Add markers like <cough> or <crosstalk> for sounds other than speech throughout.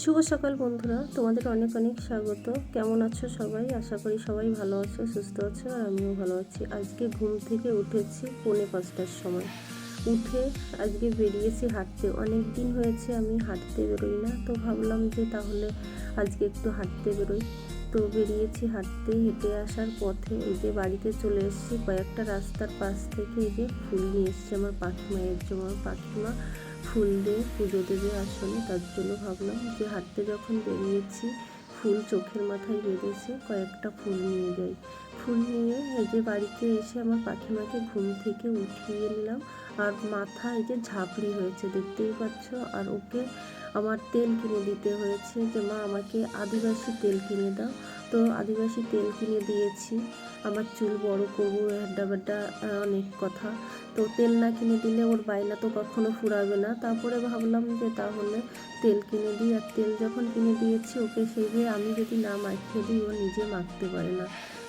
শুভ সকাল বন্ধুরা, তোমাদের অনেক অনেক স্বাগত। কেমন আছো সবাই? আশা করি সবাই ভালো আছো, সুস্থ আছো, আর আমিও ভালো আছি। আজকে ঘুম থেকে উঠেছি পৌনে পাঁচটার সময়। উঠে আজকে বেরিয়েছি হাঁটতে। অনেক দিন হয়েছে আমি হাঁটতে বেরোই না, তো ভাবলাম যে তাহলে আজকে একটু হাঁটতে বেরোই। তো বেরিয়েছি হাঁটতে, হেঁটে আসার পথে এই যে বাড়িতে চলে এসেছি, কয়েকটা রাস্তার পাশ থেকে এই যে ফুল নিয়ে এসেছি আমার পাখিমায়ের জন্য আমার পাখিমা। ফুল দিয়ে পুজো দেবে আসলে তার জন্য ভাবলাম যে হাঁটতে যখন বেরিয়েছি, ফুল চোখের মাথায় বেঁধেছে, কয়েকটা ফুল নিয়ে যাই। ফুল নিয়ে এই যে বাড়িতে এসে আমার পাখিমাকে ঘুম থেকে উঠিয়ে নিলাম আর মাথা এই যে ঝাপড়ি হয়েছে, দেখতেই পাচ্ছ? আর ওকে আমার তেল কিনে দিতে হয়েছে যে, মা, আমাকে আদিবাসী তেল কিনে দাও। তো আদিবাসী তেল কিনে দিয়েছি। আমার চুল বড় করব হ্যাড্ডা বাড্ডা অনেক কথা। তো তেল না কিনে দিলে ওর বাইনা তো কখনো ফুরাবে না। তারপরে ভাবলাম যে তাহলে তেল কিনে দিই। আর তেল যখন কিনে দিয়েছি, ওকে সেইভাবে আমি যদি না মাখিয়ে দিই, ও নিজে মাখতে পারে না।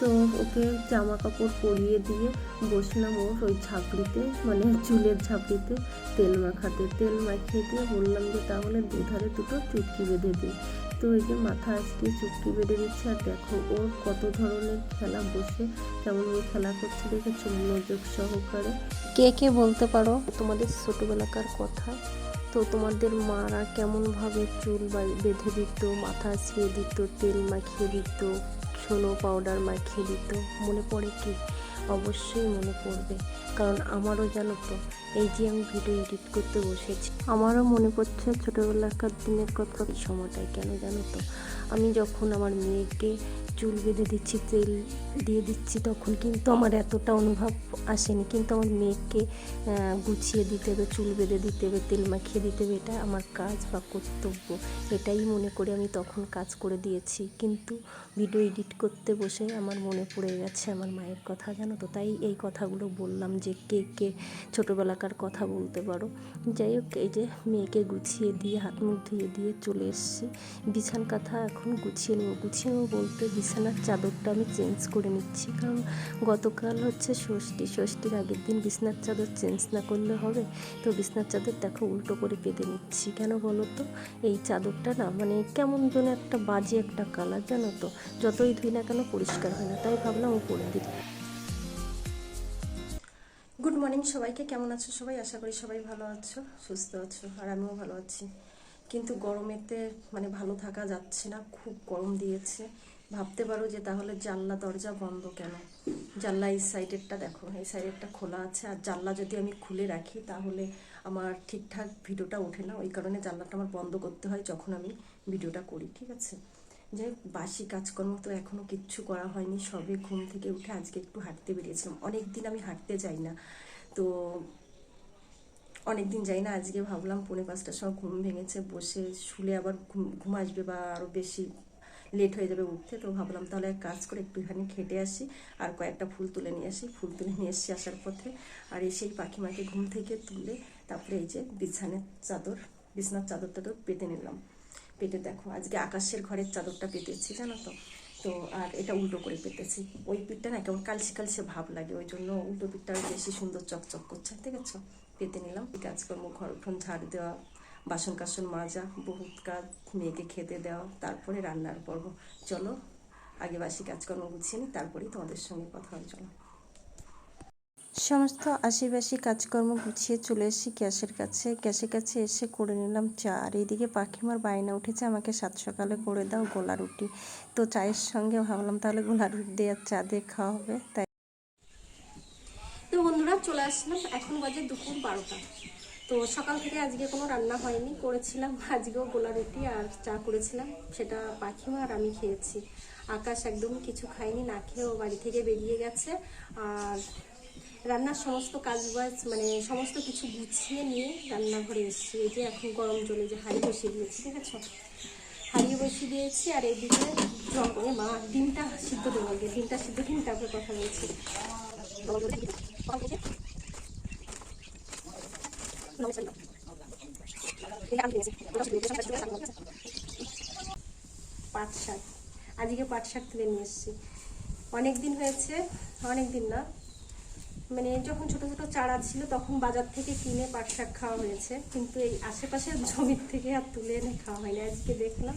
তো ওকে জামা কাপড় পরিয়ে দিয়ে বসলাম ওর ওই ঝাঁপড়িতে মানে চুলের ঝাঁপড়িতে তেল মাখাতে। তেল মাখিয়ে দিয়ে বললাম যে তাহলে দুধারে দুটো চুটকি বেঁধে দিই তো এই যে মাথা আজকে চুটকি বেঁধে দিচ্ছে, আর দেখো ওর কত ধরনের খেলা বসে, কেমন ওই খেলা করছে দেখেছ মনোযোগ সহকারে। কে কে বলতে পারো? তোমাদের ছোটবেলাকার কথা, তো তোমাদের মারা কেমনভাবে চুল বেঁধে দিত, মাথা আছড়িয়ে দিত, তেল মাখিয়ে দিত, ছোলো পাউডার মাখিয়ে দিত, মনে পড়ে কি? অবশ্যই মনে পড়বে। কারণ আমারও জানো তো, এই যে আমি ভিডিও এডিট করতে বসেছি, আমারও মনে পড়ছে ছোটোবেলাকার দিনের কথা সময়টায় কেন জানো তো? আমি যখন আমার মেয়েকে চুল বেঁধে দিচ্ছি, তেল দিয়ে দিচ্ছি, তখন কিন্তু আমার এতটা অনুভব আসেনি। কিন্তু আমার মেয়েকে গুছিয়ে দিতে হবে, চুল বেঁধে দিতে হবে, তেল মাখিয়ে দিতে হবে, এটা আমার কাজ বা কর্তব্য। এটাই মনে করে আমি তখন কাজ করে দিয়েছি। কিন্তু ভিডিও এডিট করতে বসে আমার মনে পড়ে গেছে আমার মায়ের কথা, জানো তো? তাই এই কথাগুলো বললাম যে, কে কে ছোটোবেলাকার কথা বলতে পারো? যাই হোক, এই যে মেয়েকে গুছিয়ে দিয়ে, হাত মুখ ধুয়ে দিয়ে চলে এসেছি। বিছান কাঁথা এখন গুছিয়ে নেব। গুছিয়ে নেব বলতে বিছানার চাদরটা আমি চেঞ্জ করে নিচ্ছি। কারণ গতকাল হচ্ছে ষষ্ঠী, ষষ্ঠীর আগের দিন বিছনার চাদর চেঞ্জ না করলে হবে? তো বিছনার চাদর দেখো উল্টো করে পেতে নিচ্ছি। কেন বলো তো? এই চাদরটা না মানে কেমন যেন একটা বাজে একটা কালার জানো তো? যতই ধুই না কেন পরিষ্কার হয় না। তাই ভাবলাম উপরে দিই। গুড মর্নিং সবাইকে। কেমন আছো সবাই? আশা করি সবাই ভালো আছো, সুস্থ আছো, আর আমিও ভালো আছি। কিন্তু গরমেতে মানে ভালো থাকা যাচ্ছে না। খুব গরম দিয়েছে। ভাবতে পারো যে তাহলে জানলা দরজা বন্ধ কেন? জানলা এই সাইডেরটা দেখো, এই সাইডেরটা খোলা আছে। আর জানলা যদি আমি খুলে রাখি, তাহলে আমার ঠিকঠাক ভিডিওটা ওঠে না। ওই কারণে জানলাটা আমার বন্ধ করতে হয় যখন আমি ভিডিওটা করি, ঠিক আছে? যে বাসি কাজকর্ম তো এখনও কিচ্ছু করা হয়নি। সবে ঘুম থেকে উঠে আজকে একটু হাঁটতে বেরিয়েছিলাম। অনেক দিন আমি হাঁটতে যাই না। তো অনেক দিন যাই না, আজকে ভাবলাম পৌনে পাঁচটার সময় ঘুম ভেঙেছে, বসে শুলে আবার ঘুম ঘুম আসবে বা আরও বেশি লেট হয়ে যাবে, উঠতে। তো ভাবলাম তাহলে এক কাজ করে একটুখানি খেটে আসি, আর কয়েকটা ফুল তুলে নিয়ে আসি। ফুল তুলে নিয়ে এসছি আসার পথে। আর এসেই পাখিমাকে ঘুম থেকে তুলে তারপরে এই যে বিছানের চাদর, বিছানার চাদর টাদর পেতে নিলাম। পেতে দেখো, আজকে আকাশের ঘরের চাদরটা পেতেছি, জানো তো? তো আর এটা উল্টো করে পেতেছি। ওই পিঠটা না কেমন কালসে কালসে ভাব লাগে, ওই জন্য উল্টো পিঠটা বেশি সুন্দর চকচক করছে, ঠিক আছে? পেতে নিলাম। কাজকর্ম ঘর ঝাড় দেওয়া বাসন কাসন মাজা বহুত কাজ মেয়েকে খেতে দেওয়া তারপরে রান্নার পর্ব। চলো আগে বাসি কাজকর্ম গুছিয়ে নিই তারপরেই তোমাদের সঙ্গে কথা হয় চলো। সমস্ত আশিবাসী কাজকর্ম গুছিয়ে চলে এসেছি গ্যাসের কাছে। গ্যাসের কাছে এসে করে নিলাম চা। আর এইদিকে পাখিমার বায়না উঠেছে আমাকে সাত সকালে করে দাও গোলা রুটি। তো চায়ের সঙ্গে ভাবলাম তাহলে গোলা রুটি দিয়ে আর চা দিয়ে খাওয়া হবে তাই তো বন্ধুরা চলে আসলাম। এখন বাজে দুপুর বারোটা। তো সকাল থেকে আজকে কোনো রান্না হয়নি, করেছিলাম <laughs> আজকেও গোলা রুটি আর চা করেছিলাম, সেটা পাখিমা আর আমি খেয়েছি। আকাশ একদম কিছু খাইনি না খেয়েও বাড়ি থেকে বেরিয়ে গেছে। আর রান্নার সমস্ত কাজ বাজ মানে সমস্ত কিছু গুছিয়ে নিয়ে রান্নাঘরে এসেছি। এই যে এখন গরম জলে যে হাঁড়ি বসিয়ে দিয়েছি, ঠিক আছে? হারিয়ে বসিয়ে দিয়েছি আর এইদিকে করে মা, ডিমটা সিদ্ধ দেবো ডিমটা সিদ্ধ দিন তারপরে কথা বলছি। পাট শাক আজকে পাট শাক তুলে নিয়ে এসেছি। অনেক দিন হয়েছে অনেক দিন না। মানে যখন ছোট ছোট চারা ছিল তখন বাজার থেকে কিনে পাট শাক খাওয়া হয়েছে। কিন্তু এই আশেপাশের জমির থেকে আর তুলে এনে খাওয়া হয়নি। আজকে দেখলাম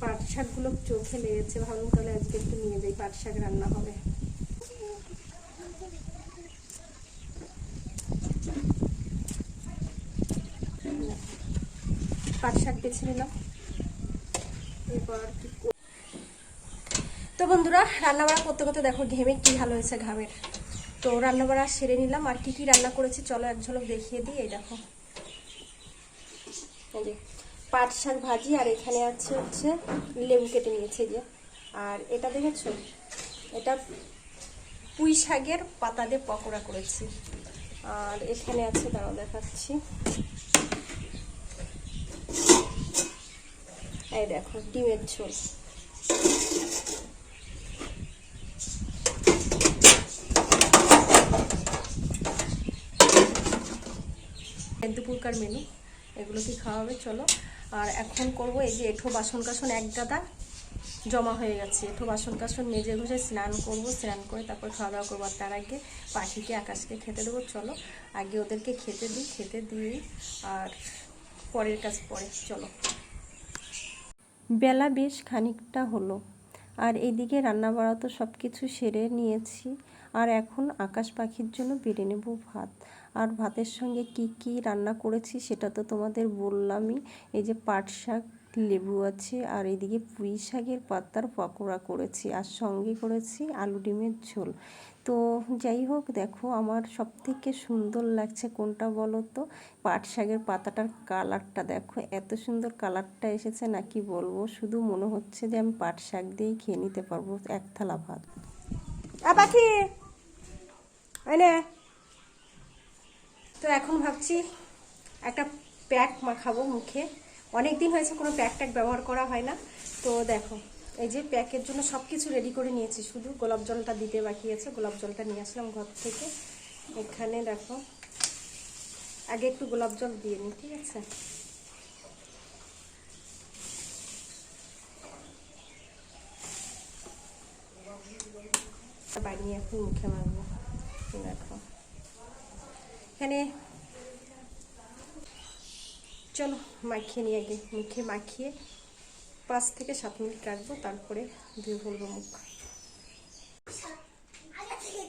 পাট শাকগুলো চোখে লেগেছে। ভাবলাম তাহলে আজকে একটু নিয়ে যাই পাট শাক রান্না হবে। পাট শাক বেছে নিলাম কি তো বন্ধুরা, রান্নাবাড়া করতে করতে দেখো ঘেমে কি ভালো হয়েছে ঘামের। তো রান্নাবাড়া সেরে নিলাম। আর কি কি রান্না করেছি চলো এক ঝলক দেখিয়ে দিই, এই দেখো। পাট শাক ভাজি, আর এখানে আছে হচ্ছে লেবু কেটে নিয়েছে যে। আর এটা দেখেছ? এটা পুঁই শাকের পাতা দিয়ে পকোড়া করেছি। আর এখানে আছে, দাঁড়াও দেখাচ্ছি। এই দেখো, ডিমের ঝোল। দুপুরকার মেনু এগুলো কি খাওয়া হবে? চলো। আর এখন করব এই যে এঠো বাসন কাসন এক গাদা জমা হয়ে গেছে। এঠো বাসন কাসন মেজে ঘষে স্নান করব, স্নান করে তারপর খাওয়া দাওয়া করব। আর তার আগে পাখিকে, আকাশকে খেতে দেবো। চলো, আগে ওদেরকে খেতে দিই খেতে দিই, আর পরের কাজ পরে। চলো। বেলা বেশ খানিকটা হলো। আর এদিকে রান্না বাড়া তো সব কিছু সেরে নিয়েছি। আর এখন আকাশ পাখির জন্য বেড়ে নেব ভাত। আর ভাতের সঙ্গে কি কি রান্না করেছি সেটা তো তোমাদের বললামই। এই যে পাট শাক, লেবু আছে, আর এদিকে পুঁই শাকের পাতার পকোড়া করেছি। আর সঙ্গে করেছি আলু ডিমের ঝোল। তো যাই হোক, দেখো আমার সব থেকে সুন্দর লাগছে কোনটা বলো তো? পাট শাকের পাতাটার কালারটা দেখো, এত সুন্দর কালারটা এসেছে নাকি বলব? শুধু মনে হচ্ছে যে আমি পাট শাক দিয়েই খেয়ে নিতে পারব এক থালা ভাত। পাখি! তো এখন ভাবছি একটা প্যাক মাখাবো মুখে। অনেক দিন হয়েছে কোনো প্যাক ট্যাক ব্যবহার করা হয় না। তো দেখো এই যে প্যাকের জন্য সব কিছু রেডি করে নিয়েছি। শুধু গোলাপ জলটা দিতে বাকি আছে। গোলাপ জলটা নিয়ে আসলাম ঘর থেকে। এখানে দেখো, আগে একটু গোলাপ জল দিয়ে নিই, ঠিক আছে? বানিয়ে এখন মুখে মারবো দেখো। এখানে চলো, মাখিয়ে নিয়ে আগে। মুখে মাখিয়ে পাঁচ থেকে সাত মিনিট রাখব, তারপরে ধুয়ে ফেলব মুখ।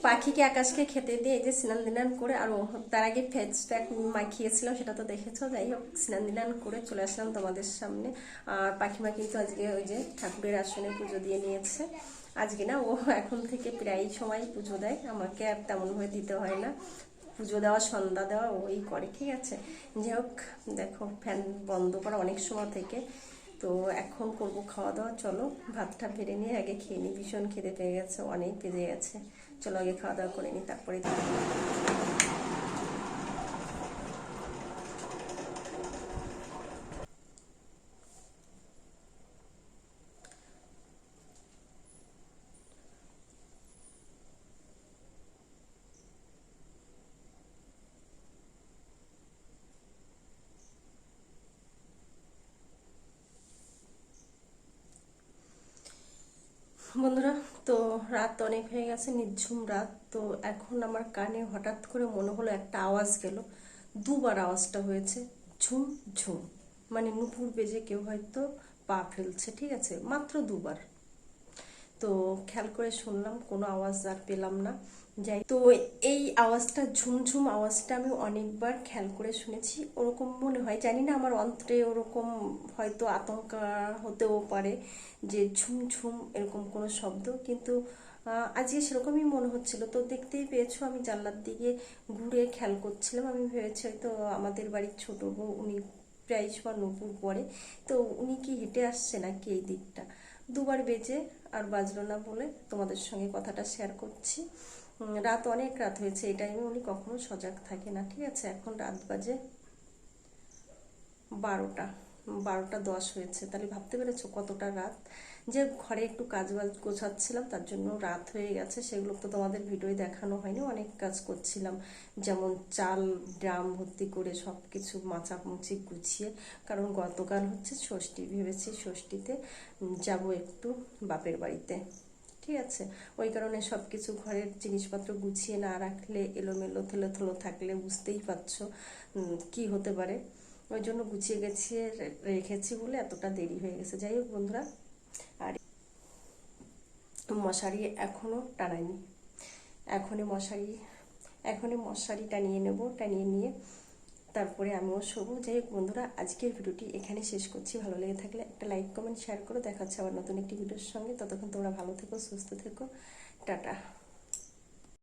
পাখিকে আকাশকে খেতে দিয়ে এই যে স্নান দিনান করে, আর তার আগে ফেস প্যাক মাখিয়েছিলাম সেটা তো দেখেছ? যাই হোক, স্নান দিনান করে চলে আসলাম তোমাদের সামনে। আর পাখিমা কিন্তু আজকে ওই যে ঠাকুরের আসনে পুজো দিয়ে নিয়েছে। আজকে না, ও এখন থেকে প্রায় সময় পুজো দেয়। আমাকে আর তেমনভাবে দিতে হয় না। পুজো দেওয়া, সন্ধ্যা দেওয়া, ওই করে, ঠিক আছে? যাই হোক, দেখো, ফ্যান বন্ধ করা অনেক সময় থেকে। তো এখন করব খাওয়া দাওয়া। চলো, ভাতটা বেড়ে নিয়ে আগে খেয়ে নিই ভীষণ খেতে পেয়ে গেছে, অনেক বেজে গেছে। চলো আগে খাওয়া দাওয়া করে নিই তারপরে বন্ধুরা, তো রাত অনেক হয়ে গেছে নির্ঝুম রাত। তো এখন আমার কানে হঠাৎ করে মনে হলো একটা আওয়াজ গেল। দুবার আওয়াজটা হয়েছে, ঝুম ঝুম। মানে নুপুর বেজে কেউ হয়তো পা ফেলছে, ঠিক আছে? মাত্র দুবার। তো খেয়াল করে শুনলাম, কোনো আওয়াজ আর পেলাম না। যাই। তো এই আওয়াজটা, ঝুমঝুম আওয়াজটা আমি অনেকবার খেয়াল করে শুনেছি। ওরকম মনে হয়, জানি না আমার অন্তরে ওরকম হয়তো আতঙ্ক হতেও পারে যে ঝুমঝুম এরকম কোনো শব্দ, কিন্তু আজকে সেরকমই মনে হচ্ছিল। তো দেখতেই পেয়েছ, আমি জানলার দিকে ঘুরে খেয়াল করছিলাম। আমি ভেবেছি হয়তো আমাদের বাড়ির ছোট বউ, উনি প্রায় সময় নপুর পরে। তো উনি কি হেঁটে আসছে নাকি এই দিকটা? দুবার বেজে আর বাজলো না বলে তোমাদের সঙ্গে কথাটা শেয়ার করছি। রাত অনেক রাত হয়েছে, এই টাইমে উনি কখনো সজাগ থাকে না, ঠিক আছে? এখন রাত বাজে বারোটা বারোটা দশ হয়েছে। তাহলে ভাবতে পেরেছ কতটা রাত? যে ঘরে একটু কাজ বাজ গোছাচ্ছিলাম, তার জন্য রাত হয়ে গেছে। সেগুলো তো তোমাদের ভিডিওয় দেখানো হয়নি, অনেক কাজ করছিলাম। যেমন চাল, ড্রাম ভর্তি করে সব কিছু মাচামুচি গুছিয়ে, কারণ গতকাল হচ্ছে ষষ্ঠী, ভেবেছি ষষ্ঠীতে যাব একটু বাপের বাড়িতে। ঠিক আছে। ওই কারণে সব কিছু ঘরের জিনিসপত্র গুছিয়ে না রাখলে, এলোমেলো থেলো থেলো থাকলে বুঝতেই পারছ কি হতে পারে। ওই জন্য গুছিয়ে গেছিয়ে রেখেছি বলে এতটা দেরি হয়ে গেছে। যাই হোক বন্ধুরা, আর মশারি এখনও টানাইনি। এখনই মশারি এখনই মশারি টানিয়ে নেব, টানিয়ে নিয়ে তারপরে আমিও শোবো। যাই হোক বন্ধুরা, আজকের ভিডিওটি এখানে শেষ করছি। ভালো লেগে থাকলে একটা লাইক কমেন্ট শেয়ার করো। দেখা হচ্ছে আবার নতুন একটি ভিডিওর সঙ্গে। ততক্ষণ তোমরা ভালো থেকো, সুস্থ থেকো। টাটা।